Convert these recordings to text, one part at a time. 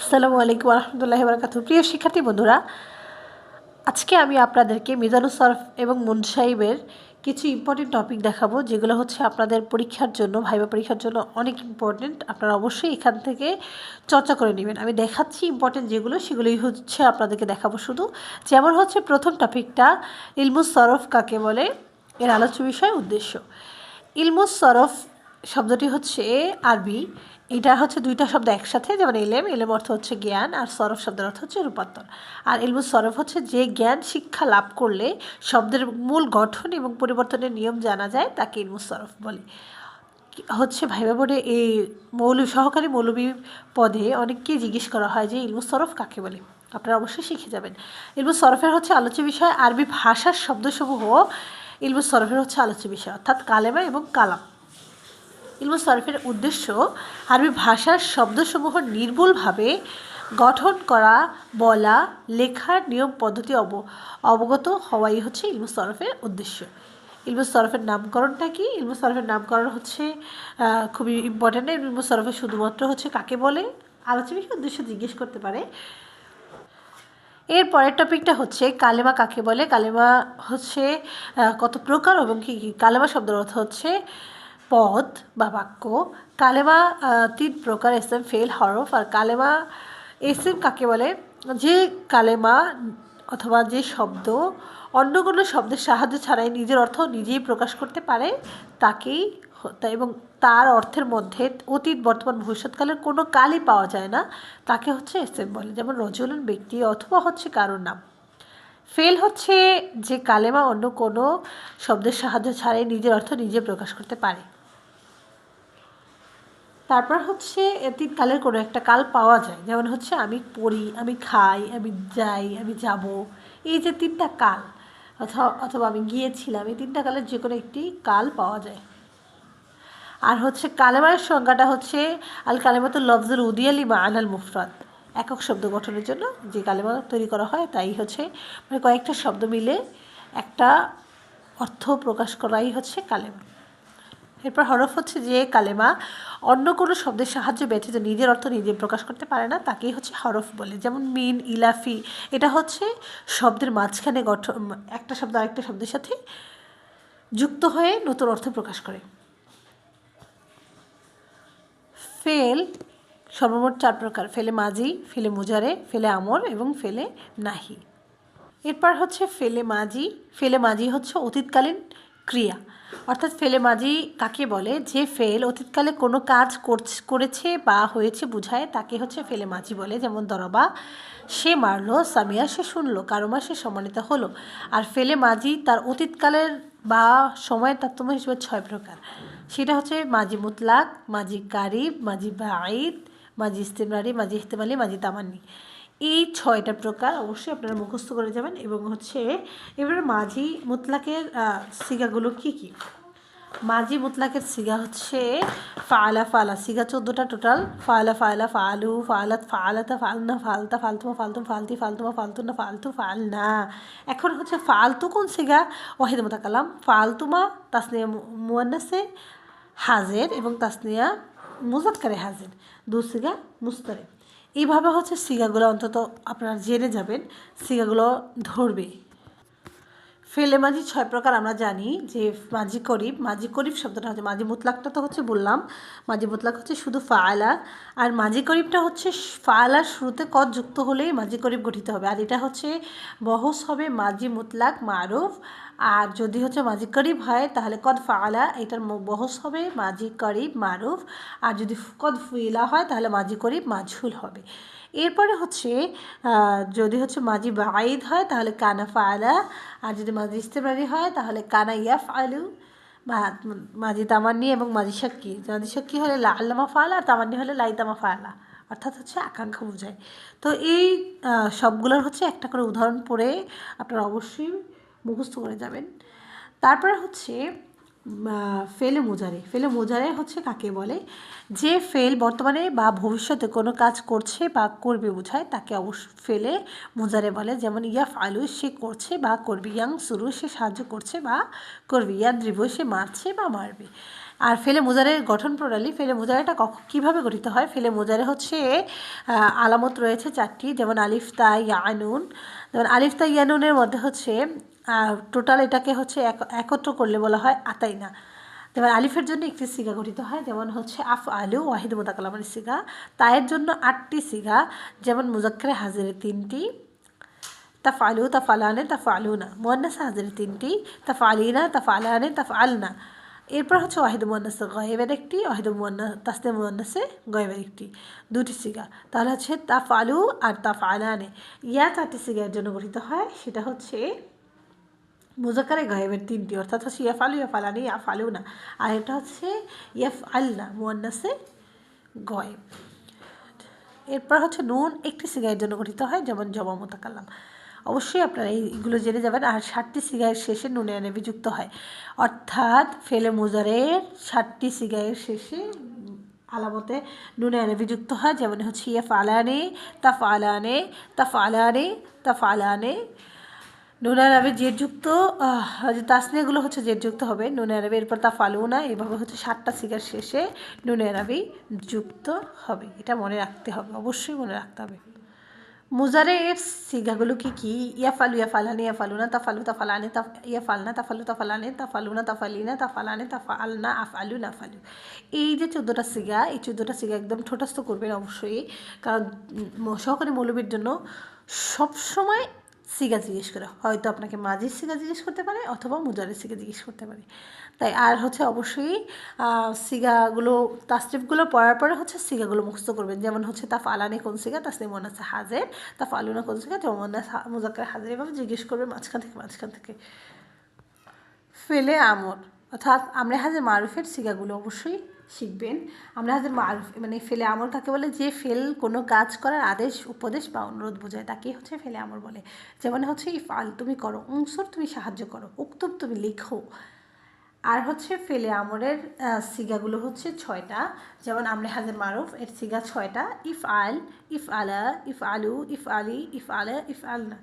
আসসালামু আলাইকুম বরকাত প্রিয় শিক্ষার্থী বন্ধুরা, আজকে আমি আপনাদেরকে মিজানুল সরফ এবং মুন সাহিবের কিছু ইম্পর্টেন্ট টপিক দেখাবো, যেগুলো হচ্ছে আপনাদের পরীক্ষার জন্য, ভাইবা পরীক্ষার জন্য অনেক ইম্পর্টেন্ট আপনারা অবশ্যই এখান থেকে চর্চা করে নেবেন। আমি দেখাচ্ছি ইম্পর্টেন্ট যেগুলো, সেগুলোই হচ্ছে আপনাদেরকে দেখাবো শুধু। যেমন হচ্ছে প্রথম টপিকটা ইলমুস সরফ কাকে বলে? এর আলোচ্য বিষয় উদ্দেশ্য। ইলমুস সরফ শব্দটি হচ্ছে আরবি। এটা হচ্ছে দুইটা শব্দ একসাথে, যেমন এলেম এলেম অর্থ হচ্ছে জ্ঞান, আর সরফ শব্দের অর্থ হচ্ছে রূপান্তর। আর এলমুস সরফ হচ্ছে যে জ্ঞান শিক্ষা লাভ করলে শব্দের মূল গঠন এবং পরিবর্তনের নিয়ম জানা যায়, তাকে ইলমুস সরফ বলে। হচ্ছে ভাইবা বোর্ডে এই মৌলবী, সহকারী মৌলবী পদে অনেককেই জিজ্ঞেস করা হয় যে ইলমুস সরফ কাকে বলে? আপনারা অবশ্যই শিখে যাবেন। ইলমুস সরফের হচ্ছে আলোচ্য বিষয়, আরবি ভাষার শব্দসমূহ ইলমুস সরফের হচ্ছে আলোচ্য বিষয়, অর্থাৎ কালেমা এবং কালাম। ইলমু সরফের উদ্দেশ্য আরবি ভাষার শব্দসমূহ নির্ভুলভাবে গঠন করা, বলা, লেখার নিয়ম পদ্ধতি অব, অবগত হওয়াই হচ্ছে ইলমু সরফের উদ্দেশ্য। ইলমু সরফের নামকরণটা কি? ইলমু সরফের নামকরণ হচ্ছে খুবই ইম্পর্ট্যান্ট ইলমু সরফের শুধুমাত্র হচ্ছে কাকে বলে? আলোচনা উদ্দেশ্য জিজ্ঞেস করতে পারে। এর পরের টপিকটা হচ্ছে কালেমা কাকে বলে? কালেমা হচ্ছে কত প্রকার এবং কী কী? কালেমা শব্দের অর্থ হচ্ছে পদ বা বাক্য, কালেমা তিন প্রকার এস এম ফেল, হরফ আর কালেমা এস এম কাকে বলে? যে কালেমা অথবা যে শব্দ অন্য কোনো শব্দের সাহায্য ছাড়াই নিজের অর্থ নিজেই প্রকাশ করতে পারে, তাকেই এবং তার অর্থের মধ্যে অতীত, বর্তমান, ভবিষ্যৎকালের কোনো কালই পাওয়া যায় না, তাকে হচ্ছে এস এম বলে। যেমন রজলন ব্যক্তি অথবা হচ্ছে কারোর নাম। ফেল হচ্ছে যে কালেমা অন্য কোনো শব্দের সাহায্য ছাড়াই নিজের অর্থ নিজে প্রকাশ করতে পারে। তারপর হচ্ছে কালের কোনো একটা কাল পাওয়া যায়। যেমন হচ্ছে আমি পড়ি, আমি খাই, আমি যাই, আমি যাব। এই যে তিনটা কাল অথবা অথবা আমি গিয়েছিলাম, এই তিনটা কালের যে কোনো একটি কাল পাওয়া যায়। আর হচ্ছে কালেমার সংজ্ঞাটা হচ্ছে আল কালেমাত লফজুল উদিয়ালি মা আনাল মুফরাদ। একক শব্দ গঠনের জন্য যে কালেমা তৈরি করা হয়, তাই হচ্ছে মানে কয়েকটা শব্দ মিলে একটা অর্থ প্রকাশ করাই হচ্ছে কালেমা। এরপর হরফ হচ্ছে যে কালেমা। অন্য কোনো শব্দের সাহায্যে ব্যতীত নিজের অর্থ নিজে প্রকাশ করতে পারে না, তাকেই হচ্ছে হরফ বলে। যেমন মিন, ইলাফি, এটা হচ্ছে শব্দের মাঝখানে গঠন একটা শব্দ আরেকটা শব্দের সাথে যুক্ত হয়ে নতুন অর্থ প্রকাশ করে। ফেল, সর্বমোট চার প্রকার। ফেলে মাঝি ফেলে মুজারে, ফেলে আমর এবং ফেলে নাহি। এরপর হচ্ছে ফেলে মাঝি ফেলে মাঝি হচ্ছে অতীতকালীন ক্রিয়া। অর্থাৎ ফেলে মাঝি কাকে বলে যে ফেল অতীতকালে কোনো কাজ করেছে বা হয়েছে বুঝায় তাকে হচ্ছে ফেলে মাঝি বলে, যেমন দরবা, সে মারলো, সামিয়া সে শুনলো, কারোমা সে সম্মানিত হলো। আর ফেলে মাঝি তার অতীতকালের বা সময়ের তারতম্য হিসেবে ছয় প্রকার। সেটা হচ্ছে মাঝি মুতলাক মাঝি কারিব মাঝি বাঈদ মাঝি ইস্তেমারি মাঝি ইহতেমালি মাঝি তামান্নি। এই ছয়টা প্রকার অবশ্যই আপনারা মুখস্থ করে যাবেন এবং হচ্ছে এবারে মাঝি মুতলাকের সিগাগুলো কি কি? মাঝি মুতলাকের সিগা হচ্ছে ফালা ফালা, সিগা চোদ্দোটা টোটাল ফালা ফালা, ফালু, ফালাত, ফালাতা, ফালনা, ফালতা, ফালতুমা, ফালতুম, ফালতি, ফালতুমা ফালতু না ফালতু, ফালনা। এখন হচ্ছে ফালতু কোন সিগা? ওয়াহিদ মোতাকালাম ফালতুমা, তাসনিয়া মুয়ান্নাসে হাজের এবং তাসনিয়া মুজাদকারে হাজের। দু সিগা মুস্তারে এইভাবে হচ্ছে সিগাগুলো অন্তত আপনারা জেনে যাবেন সিগাগুলো ধরবে। ফেলে মাঝি ছয় প্রকার আমরা জানি, যে মাঝি করিব মাঝি করিব শব্দটা হচ্ছে, মাঝি মুতলাকটা তো হচ্ছে বললাম, মাঝি মুতলাক হচ্ছে শুধু ফায়লা আর মাঝি করিবটা হচ্ছে ফায়লার শুরুতে কদ যুক্ত হলেই মাঝি করিব গঠিত হবে, আর এটা হচ্ছে বহস হবে মাঝি মুতলাক মারুফ, আর যদি হচ্ছে মাঝি করিব হয় তাহলে কদ ফায়লা এটার বহস হবে মাঝি করিব মারুফ, আর যদি কদ ফুইলা হয় তাহলে মাঝি করিব মাঝুল হবে। এরপরে হচ্ছে যদি হচ্ছে মাঝি বাইদ হয়, তাহলে কানা ফায়লা আর যদি মাঝি ইস্তেমারি হয়, তাহলে কানা ইয়াফ আলু মাঝি তামান্নি এবং মাঝি সাক্ষী মাঝি সাক্ষী হলে আল্লামা ফালা আর তামান্নি হলে লাইতামা ফালা অর্থাৎ হচ্ছে আকাঙ্ক্ষা বোঝায়। তো এই সবগুলোর হচ্ছে একটা করে উদাহরণ পড়ে আপনারা অবশ্যই মুখস্থ করে যাবেন। তারপরে হচ্ছে ফেলে মোজারে। ফেলে মোজারে হচ্ছে কাকে বলে? যে ফেল বর্তমানে বা ভবিষ্যতে কোনো কাজ করছে বা করবে বোঝায়, তাকে অবশ্য ফেলে মোজারে বলে। যেমন ইয়াফ আলু সে করছে বা করবে। ইয়াং সুরু, সে সাহায্য করছে বা করবে। ইয়া দ্রিব সে মারছে বা মারবে। আর ফেলে মোজারের গঠন প্রণালী, ফেলে মোজারেটা কখ- কীভাবে গঠিত হয়? ফেলে মোজারে হচ্ছে আলামত রয়েছে চারটি। যেমন, আলিফ, তা ইয়ানুন যেমন, আলিফ, তা ইয়ানুনের মধ্যে হচ্ছে টোটাল এটাকে হচ্ছে এক- একত্র করলে বলা হয় আতাইনা। যেমন আলিফের জন্য একটি সিগা গঠিত হয়, যেমন হচ্ছে আফ আলু ওয়াহিদ মোতাকালামের সিগা। তায়ের জন্য আটটি সিগা, যেমন মুজাক্কারে হাজিরের তিনটি তাফালু তাফালানে তাফালুনা মুয়ান্নাস হাজিরের তিনটি তাফালিনা তাফালানে তাফালনা এরপর হচ্ছে ওয়াহিদ মুয়ান্নাসে গয়েবের একটি, ওয়াহিদ মুয়ান্নাস তাসতে মুয়ান্নাসে গয়েবের একটি, দুটি সিগা। তাহলে হচ্ছে তাফালু আর তাফালানে ইয়া চারটি সিগার জন্য গঠিত হয়, সেটা হচ্ছে মুজাকারে গায়েবের তিনটি, অর্থাৎ হচ্ছে ইয়াফ আলু ইয়াফ আলানি ইয়াফ আলু না আর এটা হচ্ছে ইয়াফ আলনা মুয়ান্নাসে গয়েব। এরপর হচ্ছে নুন একটি সিগারের জন্য গঠিত হয়, যেমন জবা, মোতাকাল্লাম। অবশ্যই আপনারা এইগুলো জেনে যাবেন। আর ষাটটি সিগায়ের শেষে নুনে নেবে যুক্ত হয়। অর্থাৎ ফেলে মোজারের ষাটটি সিগারের শেষে আলামতে নুনে আনবি যুক্ত হয়, যেমন হচ্ছে ইয়ে ফালানে তা ফালানে তা ফালানে তা ফালানে নুন আরবে জেটযুক্ত তাসনিয়াগুলো হচ্ছে জেটযুক্ত হবে, নুন আরবি এরপর তা ফালুনা, এভাবে হচ্ছে সাতটা সিগার শেষে নুন আরবি যুক্ত হবে, এটা মনে রাখতে হবে, অবশ্যই মনে রাখতে হবে। মুজারে এর সিগাগুলো কি কি? ইয়া ফালু, ইয়া ফালানি, ইয়া ফালুনা, তা ফালু, তা ফালানে, তা ইয়া ফালনা, তা ফালু, তা ফালানে, তা ফালুনা, তা ফালিনা, তা ফালানে, তা ফালনা আফ আলু না ফালু। এই যে চোদ্দোটা সিগা এই চোদ্দোটা সিগা একদম ঠোঁটস্থ করবেন অবশ্যই, কারণ সহকারী মৌলবীর জন্য সবসময় সিগা জিজ্ঞেস করে। হয়তো আপনাকে মাঝির সিগা জিজ্ঞেস করতে পারে অথবা মুজারের সিগা জিজ্ঞেস করতে পারে। তাই আর হচ্ছে অবশ্যই সিগাগুলো তাস্টিফগুলো পড়ার পরে হচ্ছে সিগাগুলো মুখস্থ করবেন। যেমন হচ্ছে তা ফালানে কোন সিগা তাসলিম মনে আছে হাজের। তা ফালুনা কোন সিগা, যেমন মনে আছে মুজাক্কার হাজের। এভাবে জিজ্ঞেস করবেন মাঝখান থেকে মাঝখান থেকে। ফেলে আমর। অর্থাৎ আমরা হাজার মারুফের সিগাগুলো অবশ্যই শিখবেন। আমরা হাজার মারুফ মানে ফেলে আমর কাকে বলে? যে ফেল কোনো কাজ করার আদেশ, উপদেশ বা অনুরোধ বোঝায় তাকেই হচ্ছে ফেলে আমর বলে। যেমন হচ্ছে ইফাল তুমি করো অংশর তুমি সাহায্য করো উক্তব তুমি লিখো। আর হচ্ছে ফেলে আমরের সিগাগুলো হচ্ছে ছয়টা। যেমন আমরা হাজার মারুফ, এর সিগা ছয়টা। ইফ আল ইফ আলা ইফ আলু ইফ আলি ইফ আলা ইফ আলনা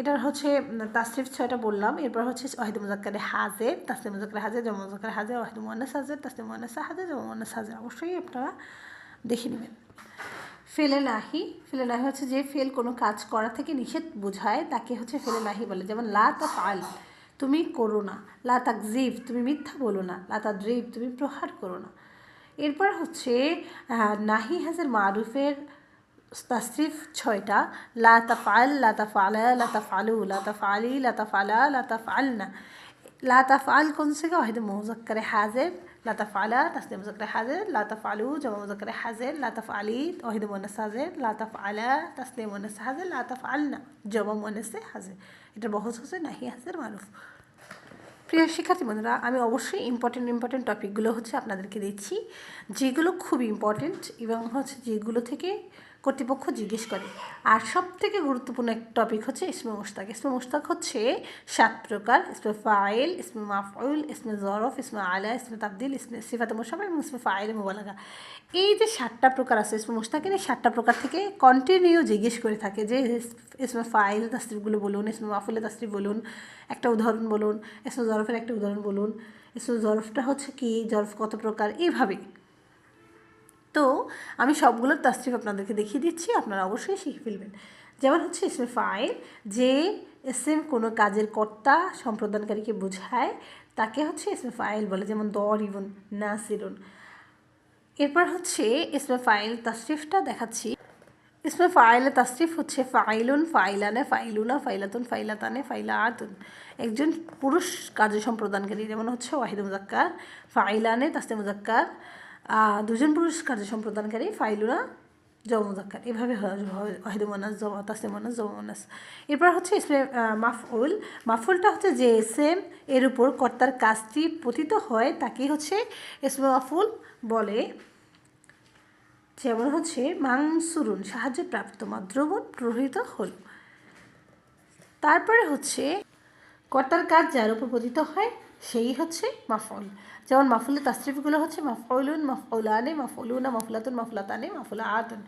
এটার হচ্ছে তাসরিফ ছয়টা বললাম। এরপর হচ্ছে ওয়াহিদ মুজাক্কারে হাজের তাসলিম মুজাক্কারে হাজের জমা মুজাক্কারে হাজের ওয়াহিদ মুয়ান্নাস হাজের তাসলিম মুয়ান্নাস হাজের জমা মুয়ান্নাস হাজের অবশ্যই আপনারা দেখে নেবেন। ফেলে নাহি ফেলে নাহি হচ্ছে যে ফেল কোনো কাজ করা থেকে নিষেধ বোঝায়, তাকে হচ্ছে ফেলে নাহি বলে। যেমন, লা ফাল তুমি করো না। লা তাকজিব তুমি মিথ্যা বলো না। লা তাদ্রিব, তুমি প্রহার করো না। এরপর হচ্ছে নাহি হাজের মারুফের তাসরিফ ছয়টা, লা তাফআল, লা তাফআলা, লা তাফআলু, লা তাফআলি, লা তাফআলা, লা তাফআলনা। লা তাফআল কোন থেকে? ওয়াহিদ মুজাক্কারে হাজির, লা তাফআলা তাসনিয়া মুজাক্কারে হাজির, লা তাফআলু, জামা মুজাক্কারে হাজির, লা তাফআলি, ওয়াহিদ মুয়ান্নাস হাজির, লা তাফআলা তাসনিয়া মুয়ান্নাস হাজির, লা তাফআলনা, জামা মুয়ান্নাসে হাজির। এটা বহস হচ্ছে নাহি হাজির মারুফ। প্রিয় শিক্ষার্থী বন্ধুরা, আমি অবশ্যই ইম্পর্টেন্ট ইম্পর্টেন্ট টপিকগুলো হচ্ছে আপনাদেরকে দিচ্ছি, যেগুলো খুব ইম্পর্টেন্ট এবং হচ্ছে যেগুলো থেকে কর্তৃপক্ষ জিজ্ঞেস করে। আর সব থেকে গুরুত্বপূর্ণ একটা টপিক হচ্ছে ইসমে মুস্তাক ইসমে মুস্তাক হচ্ছে সাত প্রকার। ইসমে ফাইল, ইসমে মাফউল, ইসমে জরফ ইসমে আলা, ইসমে তাবদিল, ইসমে সিফাতে মোশাফা এবং ইসমে ফাইল মোবালাগা। এই যে সাতটা প্রকার আছে ইসমে মুস্তাকের এই সাতটা প্রকার থেকে কন্টিনিউ জিজ্ঞেস করে থাকে যে ইসমে ফাইল তাস্ত্রিফগুলো বলুন, ইসমে মাফুলের তাস্ত্রিফ বলুন, একটা উদাহরণ বলুন, ইসমে জরফের একটা উদাহরণ বলুন। ইসমে জরফটা হচ্ছে কি জরফ কত প্রকার এইভাবে তো আমি সবগুলোর তাস্ত্রিফ আপনাদেরকে দেখিয়ে দিচ্ছি, আপনারা অবশ্যই শিখে ফেলবেন। যেমন হচ্ছে ইসমে ফাইল, যে এসএম কোনো কাজের কর্তা সম্প্রদানকারীকে বোঝায়, তাকে হচ্ছে ইসমে ফাইল বলে, যেমন দর ইবন নাসিরুন। এরপর হচ্ছে ইসমে ফাইল তাস্রিফটা দেখাচ্ছি। ইসমে ফাইলে তাসরিফ হচ্ছে ফাইলুন ফাইলানে, ফাইলুনা ফাইলাতুন ফাইলাতানে ফাইলাতুন। একজন পুরুষ কার্য সম্প্রদানকারী, যেমন হচ্ছে ওয়াহিদ মুজাক্কার, ফাইলানে তাসতে মুজাক্কার। দুজন পুরুষ কার্য সম্প্রদানকারী, ফাইলুরা জব মুজাক্কার এভাবে ওয়াহিদ মোনাস জব তাসতে মোনাস জব মোনাস এরপর হচ্ছে ইসমে মাফউল। মাফুলটা হচ্ছে যে এসএম এর উপর কর্তার কাজটি পতিত হয় তাকে হচ্ছে ইসমে মাফুল বলে। যেমন হচ্ছে মাংসুরুন সাহায্যপ্রাপ্ত মাদ্রবণ প্রহিত হল। তারপরে হচ্ছে, কর্তার কাজ যার উপর পতিত হয় সেই হচ্ছে মাফল যেমন মাফুলের তাস্ত্রিফগুলো হচ্ছে মাফউলুন মাফউলানে মাফউলুনা মাফুলাতুন মাফুলাতানে মাফুলা আতুন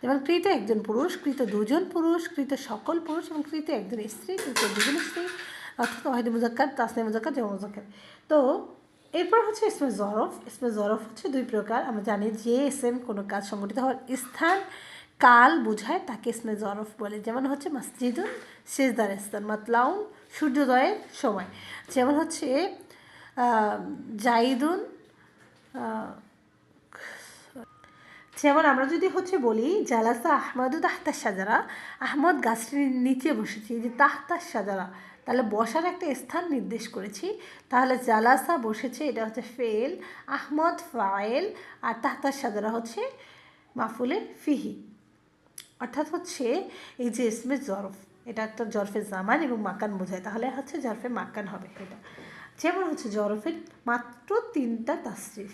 যেমন কৃত একজন পুরুষ, কৃত দুজন পুরুষ, কৃত সকল পুরুষ এবং কৃত একজন স্ত্রী, কৃত দুজন স্ত্রী অর্থাৎ ওয়াহিদ মুজাক্কার তাসনে মুজাক্কার যেমন মুজাক্কার। তো এরপর হচ্ছে ইসমে জরফ। ইসমে জরফ হচ্ছে দুই প্রকার। আমরা জানি যে এসএম কোনো কাজ সংগঠিত হওয়ার স্থান, কাল বোঝায় তাকে ইসমে জরফ বলে। যেমন হচ্ছে মসজিদুন, সেজদার স্থান, মাতলাউন সূর্যোদয়ের সময়। যেমন হচ্ছে জাইদুন যেমন আমরা যদি হচ্ছে বলি, জালাসা আহমদু তাহতার সাজারা, আহমদ গাছটির নিচে বসেছি যে তাহতার সাজারা, তাহলে বসার একটা স্থান নির্দেশ করেছি। তাহলে জালাসা বসেছে, এটা হচ্ছে ফেল আহমদ ফায়েল আর তাহতার সাজারা হচ্ছে মাফুলে ফিহি। অর্থাৎ হচ্ছে এই যে ইসমে জরফ। এটা একটা জরফে জামান এবং মাকান বোঝায়। তাহলে হচ্ছে জরফে মাকান হবে এটা। যেমন হচ্ছে জরফের মাত্র তিনটা তাসরিফ,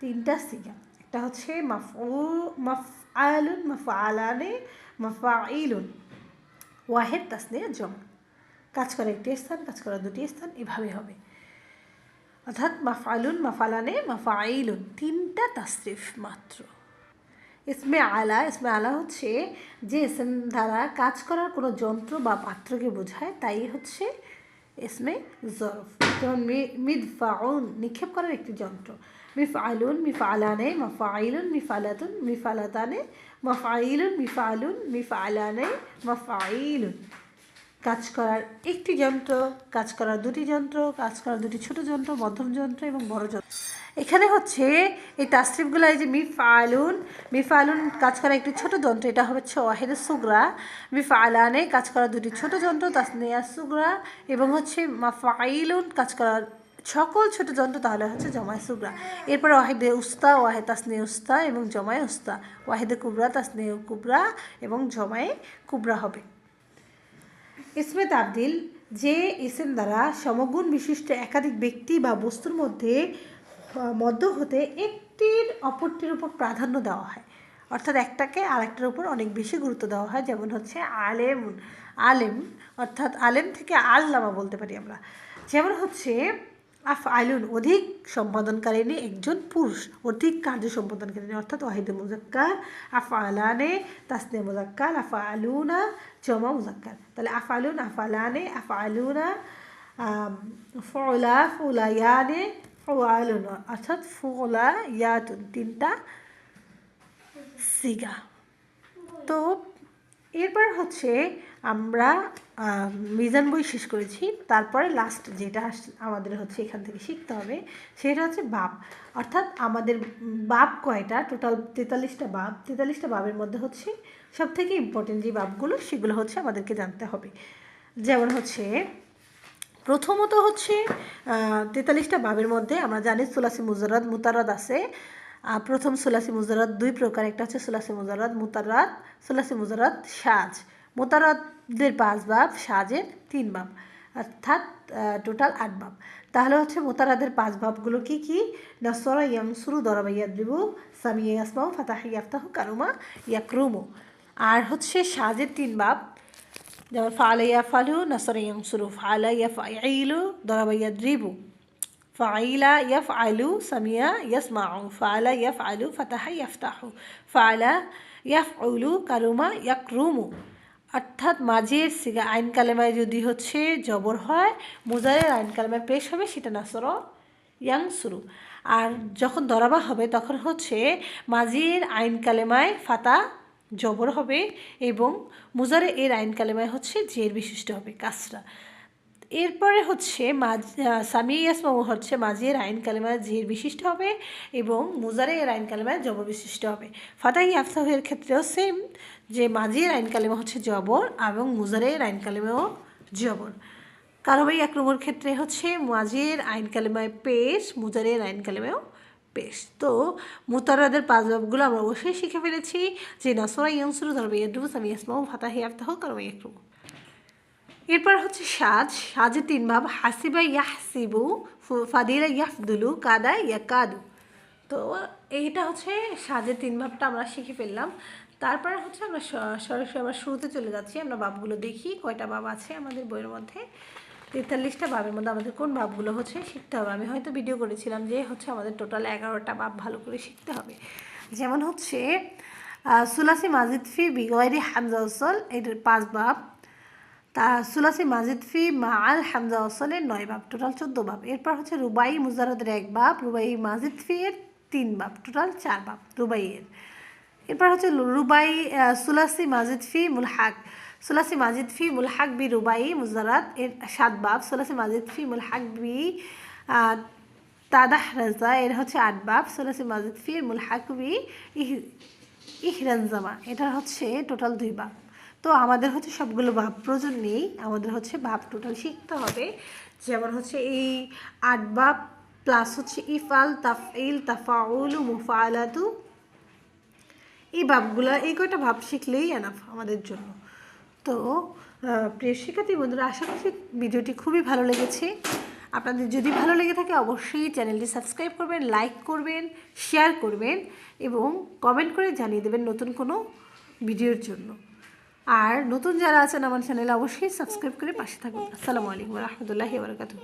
তিনটা সিগা একটা হচ্ছে মাফু মাফআলুন, মাফআলানে মাফাইলুন ওয়াহেদ তাসনিয়া জমা। কাজ করা একটি স্থান, কাজ করা দুটি স্থান এভাবে হবে। অর্থাৎ মাফআলুন মাফালানে মাফাইলুন তিনটা তাসরিফ মাত্র। ইসমে আলা ইসমে আলা হচ্ছে যে ইসম দ্বারা কাজ করার কোনো যন্ত্র বা পাত্রকে বোঝায়, তাই হচ্ছে ইসমে জরফ। যেমন মিদফাউন, নিক্ষেপ করার একটি যন্ত্র। মিফআলুন, মিফআলানে মাফাইলুন মিফালাতুন, মিফালাতানে মাফাইলুন মিফালুন মিফালানে মাফাইলুন কাজ করার একটি যন্ত্র, কাজ করার দুটি যন্ত্র, কাজ করার দুটি ছোট যন্ত্র, মধ্যম যন্ত্র এবং বড় যন্ত্র। এখানে হচ্ছে এই তাসরিফগুলো, এই যে মিফালুন মিফালুন কাজ করা একটি ছোট যন্ত্র, এটা হচ্ছে ওয়াহেদ সুগরা। মিফালানে কাজ করা দুটি ছোট যন্ত্র, তাসনিয়া সুগরা, এবং হচ্ছে মাফাইলুন কাজ করার সকল ছোট যন্ত্র, তাহলে হচ্ছে জমায় সুগরা। এরপর ওয়াহেদে উস্তা ওয়াহেদ তাসনে উস্তা এবং জমায় উস্তা। ওয়াহেদে কুবরা তাসনে কুবরা এবং জমায়ে কুবরা হবে। ইসমে তাবদিল যে ইসেম দ্বারা সমগুণ বিশিষ্ট একাধিক ব্যক্তি বা বস্তুর মধ্যে মধ্য হতে একটির অপরটির উপর প্রাধান্য দেওয়া হয়। অর্থাৎ একটাকে আরেকটার উপর অনেক বেশি গুরুত্ব দেওয়া হয়, যেমন হচ্ছে আলেম আলেম, অর্থাৎ আলেম থেকে আল্লামা বলতে পারি আমরা। যেমন হচ্ছে আফ আলুন অধিক সম্পাদনকারিণী একজন পুরুষ, অধিক কার্য সম্পাদনকারিণী অর্থাৎ ওয়াহিদ মুজাক্কার, আফ আলানে তাসনে মুজাক্কার, আফ আলুনা জমা মুজাক্কার। তাহলে আফ আলুন, আফ আলানে, আফ আলুনা ফলা, ফুলায়ানে ফআলুন অর্থাৎ ফুলা ইয়াতুন তিনটা সিগা। তো এরপর হচ্ছে আমরা মিজান বই শেষ করেছি। তারপরে লাস্ট যেটা আমাদের হচ্ছে এখান থেকে শিখতে হবে, সেটা হচ্ছে বাপ। অর্থাৎ আমাদের বাপ কয়টা? টোটাল তেতাল্লিশটা বাপ। তেতাল্লিশটা বাপের মধ্যে হচ্ছে সব থেকে ইম্পর্টেন্ট যে বাপগুলো, সেগুলো হচ্ছে আমাদেরকে জানতে হবে। যেমন হচ্ছে, প্রথমত হচ্ছে তেতাল্লিশটা বাবের মধ্যে আমরা জানি সুলাসি মুজারাদ মুতারাদ আছে। প্রথম সুলাসি মুজারাদ দুই প্রকার, একটা হচ্ছে সুলাসি মুজারাদ মুতারাদ সুলাসি মুজারাদ সাজ। মুতারাদের পাঁচ বাব সাজের তিন বাব অর্থাৎ টোটাল আট বাব তাহলে হচ্ছে মোতারাদের পাঁচ বাবগুলো কি কি? নসরা ইয়াংসুরু দরাবা ইয়াদ্রিবু সামিয়া ইয়াসমাউ ফাতাহ ইয়াফতাহু কারুমা ইয়াকরুমু। আর হচ্ছে সাজের তিন বাব যেমন ফালা ইয়াফালু নাসরা ইয়াংসুরু ফালা ইয়াফআইলু, দরাবা ইয়াদ্রিবু ফাইলা ইয়াফআলু, সামিয়া ইয়াসমাউ ফালা ইয়াফআলু, ফাতাহা ইয়াফতাহু ফালা ইয়াফউলু, কারুমা ইয়াকরুমু। অর্থাৎ মাঝের আইন কালেমায় যদি হচ্ছে জবর হয় মোজারের আইন কালেমায় পেশ হবে, সেটা নাসর ইয়াং শুরু আর যখন দরাবা হবে, তখন হচ্ছে মাঝির আইন কালেমায় ফাতা জবর হবে এবং মুজারে এর আইন কালেমায় হচ্ছে জের বিশিষ্ট হবে, কাসরা। এরপরে হচ্ছে মাঝ সামি ইয়াসমামু হচ্ছে মাঝির আইন কালেমায় জের বিশিষ্ট হবে এবং মুজারে এর আইন কালেমায় জবর বিশিষ্ট হবে। ফাতাহি আফতাহের ক্ষেত্রেও সেম যে মাঝির আইন কালেমা হচ্ছে জবর এবং মুজারের আইন কালেমাও জবর। কারবাই আক্রমণের ক্ষেত্রে হচ্ছে মাঝির আইন কালেমায় পেশ, মুজারের আইন কালেমাও পেশ। তো মুতারাদের পাঁচ বাবগুলো আমরা অবশ্যই শিখে ফেলেছি যে নাসরা ইয়াংসুরু ধরবে ইয়াদ্রুবু সামি ইয়াসমাউ ফাতাহি আফতাহ কারবাই আক্রমণ। এরপর হচ্ছে সাজ, সাজে তিন ভাব, হাসিবা ইয়াহসিবু, ফু- ফাদিলা ইয়াফদুলু, কাদা ইয়াকাদু। তো এইটা হচ্ছে সাজে তিন ভাবটা আমরা শিখে ফেললাম। তারপরে হচ্ছে আমরা সরাসরি আমরা শুরুতে চলে যাচ্ছি। আমরা বাবগুলো দেখি, কয়টা বাব আছে আমাদের বইয়ের মধ্যে। তেতাল্লিশটা বাবের মধ্যে আমাদের কোন বাবগুলো হচ্ছে শিখতে হবে। আমি হয়তো ভিডিও করেছিলাম যে হচ্ছে আমাদের টোটাল এগারোটা বাব ভালো করে শিখতে হবে। যেমন হচ্ছে সুলাসি মাজিদ ফি বিগয়রি হামজা উসল এর পাঁচ বাব তা সুলাসি মাজিদ ফি মাল হামজা ওসলের নয় বাপ, টোটাল চোদ্দ বাপ। এরপর হচ্ছে রুবাই মুজারদের এক বাপ, রুবাই মাজিদ ফি এর তিন বাব টোটাল চার বাব রুবাইয়ের। এরপর হচ্ছে রুবাই সুলাসি মাজিদ ফি মুলহাক। সুলাসি মাজিদ ফি মুলহাক বি রুবাই মুজারাত এর সাত বাব সুলাসি মাজিদ ফি মুলহাক বি তাদাহ রাজা এর হচ্ছে আট বাব সুলাসি মাজিদ ফি মুলহাক বি ইহ- ইহরানজামা। এটা হচ্ছে টোটাল দুই বাব তো আমাদের হচ্ছে সবগুলো ভাব প্রয়োজন নেই, আমাদের হচ্ছে ভাব টোটাল শিখতে হবে। যেমন হচ্ছে এই আট বাব প্লাস হচ্ছে ইফাল তাফইল তাফাউল মুফালাতু এই ভাবগুলো, এই কয়টা ভাব শিখলেই এনাফ আমাদের জন্য। তো প্রিয় শিক্ষার্থী বন্ধুরা, আশা করছি ভিডিওটি খুবই ভালো লেগেছে। আপনাদের যদি ভালো লেগে থাকে অবশ্যই চ্যানেলটি সাবস্ক্রাইব করবেন, লাইক করবেন শেয়ার করবেন এবং কমেন্ট করে জানিয়ে দেবেন নতুন কোনো ভিডিওর জন্য। আর নতুন যারা আছেন আমার চ্যানেলে অবশ্যই সাবস্ক্রাইব করে পাশে থাকুন। আসসালামু আলাইকুম রহমতুল্লাহি বারকাতুহ।